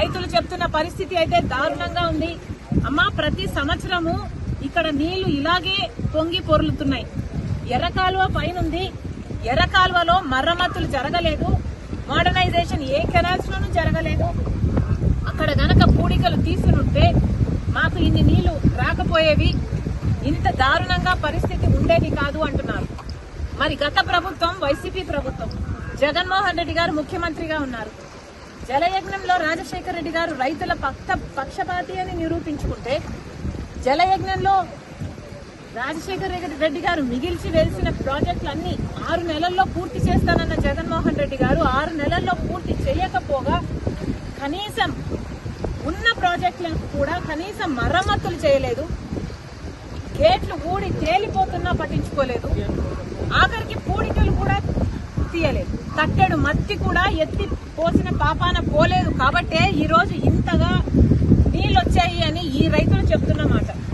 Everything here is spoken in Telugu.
రైతులు చెప్తున్న పరిస్థితి అయితే దారుణంగా ఉంది. అమ్మా ప్రతి సంవత్సరము ఇక్కడ నీళ్ళు ఇలాగే పొంగి పొర్లుతున్నాయి. ఎర్రకాలువ పైన పైనుంది. ఎర్రకాలువలో మరమ్మతులు జరగలేదు. మోడర్నైజేషన్ ఏ కెనాల్స్లోనూ జరగలేదు. అక్కడ గనక పూడికలు తీసునుంటే మాకు ఇన్ని నీళ్ళు రాకపోయేవి. ఇంత దారుణంగా పరిస్థితి ఉండేది కాదు అంటున్నారు. మరి గత ప్రభుత్వం వైసీపీ ప్రభుత్వం. జగన్మోహన్ రెడ్డి గారు ముఖ్యమంత్రిగా ఉన్నారు. జలయజ్ఞంలో రాజశేఖర రెడ్డి గారు రైతుల పక్ష పక్షపాతి అని నిరూపించుకుంటే జలయజ్ఞంలో రాజశేఖర రెడ్డి గారు మిగిల్చి వేసిన ప్రాజెక్టులన్నీ ఆరు నెలల్లో పూర్తి చేస్తానన్న జగన్మోహన్ రెడ్డి గారు ఆరు నెలల్లో పూర్తి చేయకపోగా కనీసం ఉన్న ప్రాజెక్టులకు కూడా కనీసం మరమ్మతులు చేయలేదు. గేట్లు ఊడి తేలిపోతున్నా పట్టించుకోలేదు. ఆఖరికి పూడికలు కూడా తీయలేదు. కట్టెడు మత్తి కూడా ఎత్తి పోసిన పాపాన పోలేదు కాబట్టే ఈ రోజు ఇంతగా నీళ్ళు వచ్చాయి అని ఈ రైతులు చెప్తున్నాం